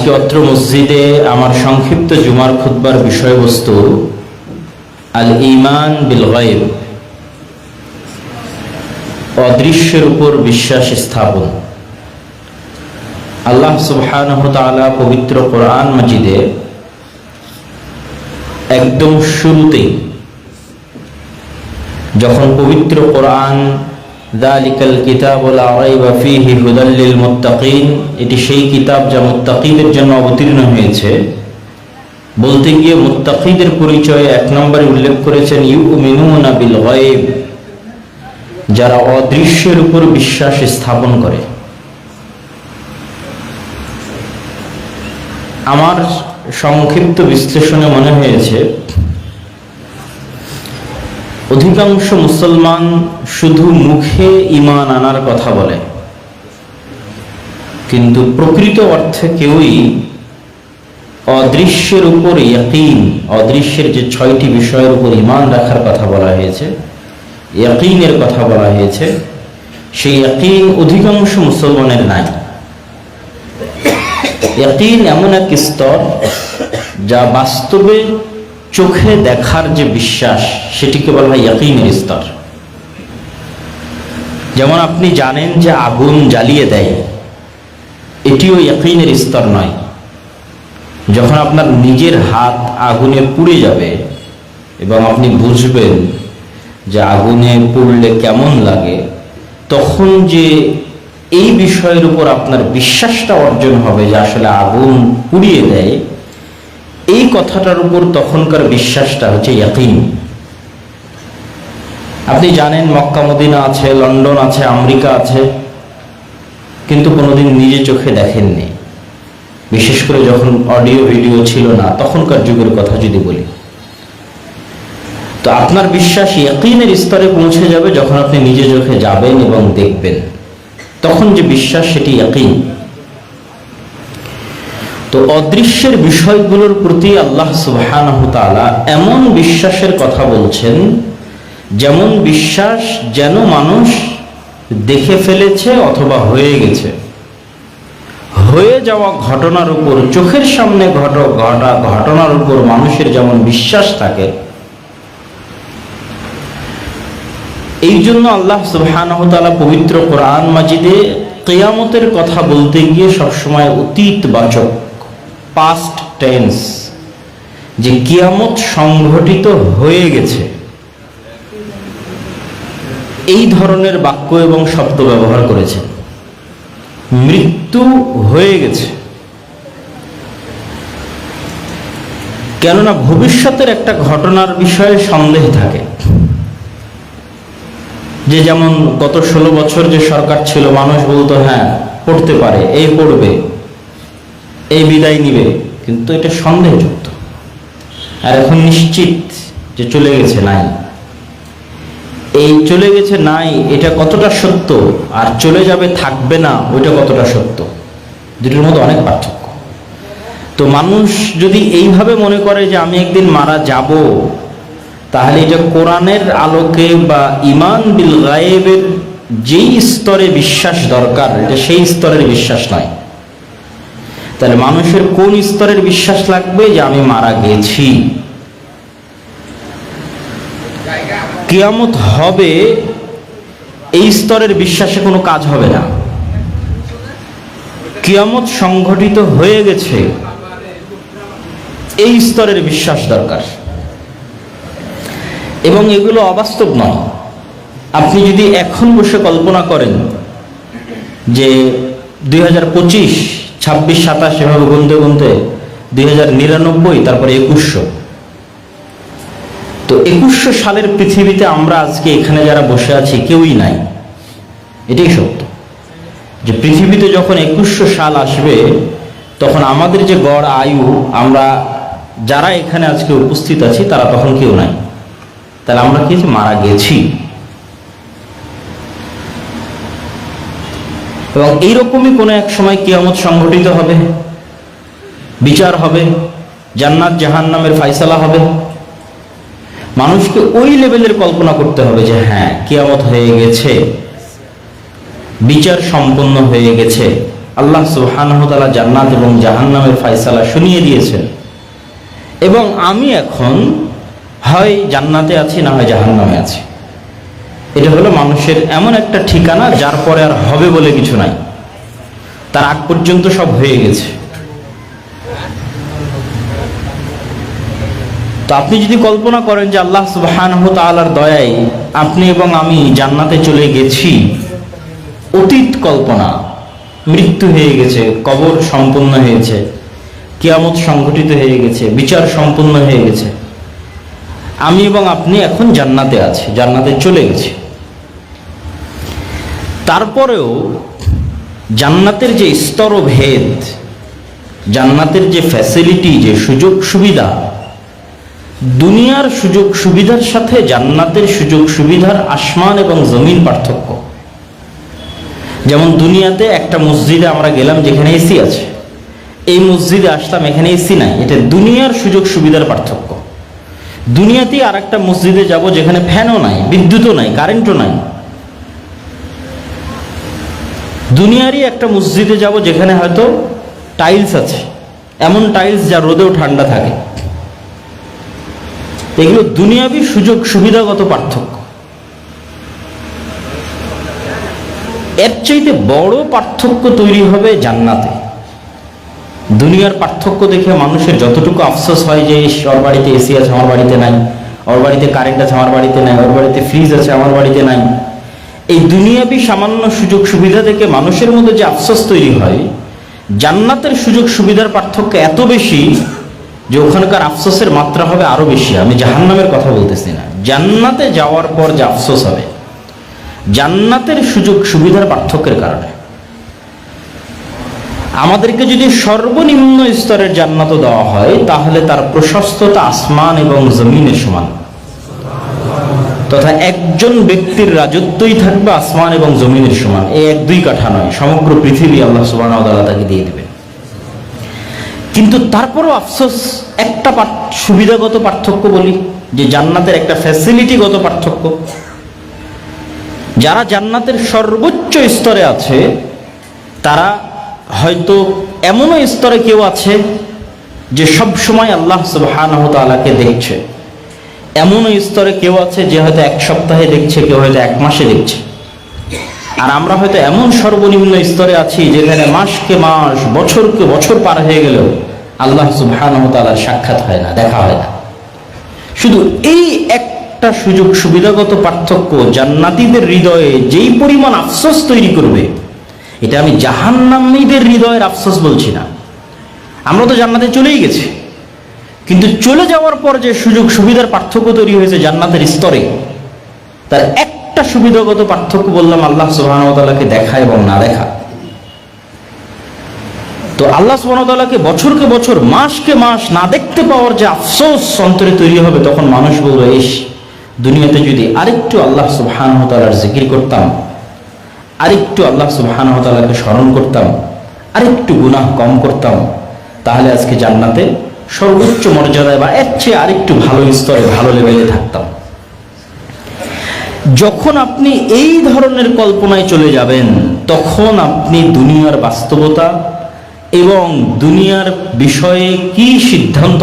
আজকে অত্র মসজিদে আমার সংক্ষিপ্ত জুমার খুতবার বিষয়বস্তু আল ইমান বিল গায়েব অদৃশ্যের উপর বিশ্বাস স্থাপন। আল্লাহ সুবহানাহু তাআলা পবিত্র কোরআন মাজিদে একদম শুরুতেই যখন পবিত্র কোরআন এটি সেই কিতাব যা জন্য অবতীর্ণ হয়েছে। বলতে গিয়ে পরিচয়ে এক নম্বরে উল্লেখ করেছেন যারা অদৃশ্যের উপর বিশ্বাস স্থাপন করে। আমার সংক্ষিপ্ত বিশ্লেষণে মনে হয়েছে অধিকাংশ মুসলমান শুধু মুখে ইমান আনার কথা বলে। কিন্তু প্রকৃত অর্থে কেউই অদৃশ্যের উপর ইয়াকিন, অদৃশ্যের যে ছয়টি বিষয়ের উপর ইমান রাখার কথা বলা হয়েছে, ইয়াকিনের কথা বলা হয়েছে, সেই ইয়াকিন অধিকাংশ মুসলমানের নাই। ইয়াকিন এমন এক স্তর যা বাস্তবে চোখে দেখার যে বিশ্বাস, সেটিকে বলা হয় ইয়াকিনের স্তর যেমন আপনি জানেন যে আগুন জ্বালিয়ে দেয়, এটিও ইয়াকিনের স্তর নয়। যখন আপনার নিজের হাত আগুনে পুড়ে যাবে এবং আপনি বুঝবেন যে আগুনে পুড়লে কেমন লাগে, তখন যে এই বিষয়ের উপর আপনার বিশ্বাসটা অর্জন হবে যে আসলে আগুন পুড়িয়ে দেয় এই কথাটার উপর তখনকার বিশ্বাসটা হচ্ছে ইয়াকিন। আপনি জানেন মক্কা মদিনা আছে, লন্ডন আছে, আমেরিকা আছে, কিন্তু কোনোদিন নিজে চোখে দেখেননি। বিশেষ করে যখন অডিও, ভিডিও ছিল না, তখনকার যুগের কথা যদি বলি। তো আপনার বিশ্বাস ইয়াকিনের স্তরে পৌঁছে যাবে যখন আপনি নিজে চোখে যাবেন এবং দেখবেন। তখন যে বিশ্বাস, সেটি ইয়াকিন। তো অদৃশ্যের বিষয়গুলোর প্রতি আল্লাহ তাআলা এমন বিশ্বাসের কথা বলছেন, যেমন বিশ্বাস যেন মানুষ দেখে ফেলেছে অথবা হয়ে গেছে। হয়ে যাওয়া ঘটনার উপর, চোখের সামনে ঘট, ঘটা, ঘটনার উপর মানুষের যেমন বিশ্বাস থাকে, এই জন্য আল্লাহ সুবহানাহু তাআলা পবিত্র কোরআন মাজিদে কেয়ামতের কথা বলতে গিয়ে সবসময় অতীত বাচক। পাস্ট টেন্স যে কিয়ামত সংঘটিত হয়ে গেছে। এই ধরনের বাক্য এবং শব্দ ব্যবহার করেছে। মৃত্যু হয়ে গেছে। কেননা ভবিষ্যতের একটা ঘটনার বিষয়ে সন্দেহ থাকে। যে যেমন গত ষোলো বছর যে সরকার ছিল, মানুষ বলতো হ্যাঁ পড়তে পারে এই পড়বে। এই বিদায় নিবে, কিন্তু এটা সন্দেহযুক্ত। আর এখন নিশ্চিত যে চলে গেছে নাই। এই চলে গেছে নাই, এটা কতটা সত্য? আর চলে যাবে, থাকবে না, ওইটা কতটা সত্য? দুটোর মধ্যে অনেক পার্থক্য। তো মানুষ যদি এইভাবে মনে করে যে আমি একদিন মারা যাব, তাহলে এটা কোরআনের আলোকে বা ইমান বিল গায়েবের যেই স্তরে বিশ্বাস দরকার, এটা সেই স্তরের বিশ্বাস নয়। তাহলে মানুষের কোন স্তরের বিশ্বাস লাগবে যে আমি মারা গেছি? কিয়ামত হবে, এই স্তরের বিশ্বাসে কোনো কাজ হবে না। কিয়ামত সংঘটিত হয়ে গেছে, এই স্তরের বিশ্বাস দরকার। এবং এগুলো অবাস্তব নয়। আপনি যদি এখন বসে কল্পনা করেন যে দুই হাজার পঁচিশ ছাব্বিশ, সাতাশ এভাবে গুনতে গুনতে দুই হাজার নিরানব্বই, তারপরে একুশশো। তো একুশশো সালের পৃথিবীতে আমরা আজকে এখানে যারা বসে আছি কেউই নাই। এটাই সত্য। যে পৃথিবীতে যখন একুশশো সাল আসবে, তখন আমাদের যে গড় আয়ু, আমরা যারা এখানে আজকে উপস্থিত আছি, তারা তখন কেউ নাই। তাহলে আমরা কি মারা গেছি? এবং এইরকমই কোনো এক সময় কিয়ামত সংঘটিত হবে, বিচার হবে, জান্নাত জাহান নামের ফাইসালা হবে। মানুষকে ওই লেভেলের কল্পনা করতে হবে যে হ্যাঁ কিয়ামত হয়ে গেছে, বিচার সম্পন্ন হয়ে গেছে। আল্লাহ সুবহানহতালা জান্নাত এবং জাহান্নামের ফায়সালা শুনিয়ে দিয়েছেন এবং আমি এখন হয় জান্নাতে আছি, না হয় জাহান্নামে আছি। এটা হলো মানুষের এমন একটা ঠিকানা যার পরে আর হবে বলে কিছু নাই। তার আগ পর্যন্ত সব হয়ে গেছে। তো আপনি যদি কল্পনা করেন যে আল্লাহ সুবহানাহু তাআলার দয়ায় আপনি এবং আমি জান্নাতে চলে গেছি, অতীত কল্পনা, মৃত্যু হয়ে গেছে, কবর সম্পূর্ণ হয়েছে, কিয়ামত সংঘটিত হয়ে গেছে, বিচার সম্পূর্ণ হয়ে গেছে আমি এবং আপনি এখন জান্নাতে আছি, জান্নাতে চলে গেছি। তারপরেও জান্নাতের যে স্তরভেদ জান্নাতের যে ফ্যাসিলিটি যে সুযোগ সুবিধা, দুনিয়ার সুযোগ সুবিধার সাথে জান্নাতের সুযোগ সুবিধার আসমান এবং জমিন পার্থক্য। যেমন দুনিয়াতে একটা মসজিদে আমরা গেলাম যেখানে এসি আছে, এই মসজিদে আসলাম এখানে এসি নাই, এটা দুনিয়ার সুযোগ সুবিধার পার্থক্য। দুনিয়াতে আর একটা মসজিদে যাব যেখানে ফ্যানও নাই, বিদ্যুৎও নাই, কারেন্টও নাই। দুনিয়ারই একটা মসজিদে যাব যেখানে হয়তো টাইলস আছে, এমন টাইলস যা রোদেও ঠান্ডা থাকে। এগুলো দুনিয়াবি সুযোগ সুবিধাগত পার্থক্য। এর চাইতে বড় পার্থক্য তৈরি হবে জান্নাতে। দুনিয়ার পার্থক্য দেখে মানুষের যতটুকু আফসোস হয় যে ওর বাড়িতে এসি আছে, আমার বাড়িতে নাই। ওর বাড়িতে কারেন্ট আছে, আমার বাড়িতে নাই। ওর বাড়িতে ফ্রিজ আছে, আমার বাড়িতে নাই। এই দুনিয়াবি সামান্য সুযোগ সুবিধা থেকে মানুষের মধ্যে যে আফসোস তৈরি হয়, জান্নাতের সুযোগ সুবিধার পার্থক্য এত বেশি যে ওখানকার আফসোসের মাত্রা হবে আরও বেশি। আমি জাহান্নামের কথা বলতেছি না। জান্নাতে যাওয়ার পর যে আফসোস হবে, জান্নাতের সুযোগ সুবিধার পার্থক্যের কারণে। আমাদেরকে যদি সর্বনিম্ন স্তরের জান্নাত দেওয়া হয়, তাহলে তার প্রশস্ততা আসমান এবং জমিনের সমান। তথা একজন ব্যক্তির রাজত্বই থাকবে আসমান এবং জমিনের সমান। এই এক দুই কাঠা নয়, সমগ্র পৃথিবী আল্লাহ সুবাহ তাকে দিয়ে দেবে কিন্তু তারপরও আফসোস, একটা সুবিধাগত পার্থক্য বলি, যে জান্নাতের একটা ফ্যাসিলিটিগত পার্থক্য। যারা জান্নাতের সর্বোচ্চ স্তরে আছে, তারা হয়তো এমনও স্তরে কেউ আছে যে সব সময় আল্লাহ সুবহানাহু তাআলাকে দেখছে। এমনও স্তরে কেউ আছে যে হয়তো এক সপ্তাহে দেখছে, কেউ হয়তো এক মাসে দেখছে। আর আমরা হয়তো এমন সর্বনিম্ন স্তরে আছি যেখানে মাসকে মাস, বছরকে বছর পার হয়ে গেলেও আল্লাহ সুবহানাহু তাআলার সাক্ষাৎ হয় না, দেখা হয় না। শুধু এই একটা সুযোগ সুবিধাগত পার্থক্য জান্নাতীদের হৃদয়ে যেই পরিমাণ আফসোস তৈরি করবে এটা আমি জাহান্নামীদের হৃদয়ের আফসোস বলছি না। আমরা তো জান্নাতে চলেই গেছি। কিন্তু চলে যাওয়ার পর যে সুযোগ সুবিধার পার্থক্য তৈরি হয়েছে জান্নাতের স্তরে, তার একটা সুবিধাগত পার্থক্য বললাম আল্লাহ সুবাহকে দেখা এবং না দেখা। তো আল্লাহ সুবাহকে বছরকে বছর, মাসকে মাস না দেখতে পাওয়ার যে আফসোস অন্তরে তৈরি হবে, তখন মানুষ বলবে ইস দুনিয়াতে যদি আরেকটু আল্লাহ তালার জিকির করতাম আরেকটু আল্লাহ সুবহান তালাকে স্মরণ করতাম, আরেকটু গুনাহ কম করতাম, তাহলে আজকে জান্নাতে সর্বোচ্চ মর্যাদায় বা এর চেয়ে আরেকটু ভালো স্তরে ভালো লেভেলে থাকতাম। যখন আপনি এই ধরনের কল্পনায় চলে যাবেন, তখন আপনি দুনিয়ার বাস্তবতা এবং দুনিয়ার বিষয়ে কি সিদ্ধান্ত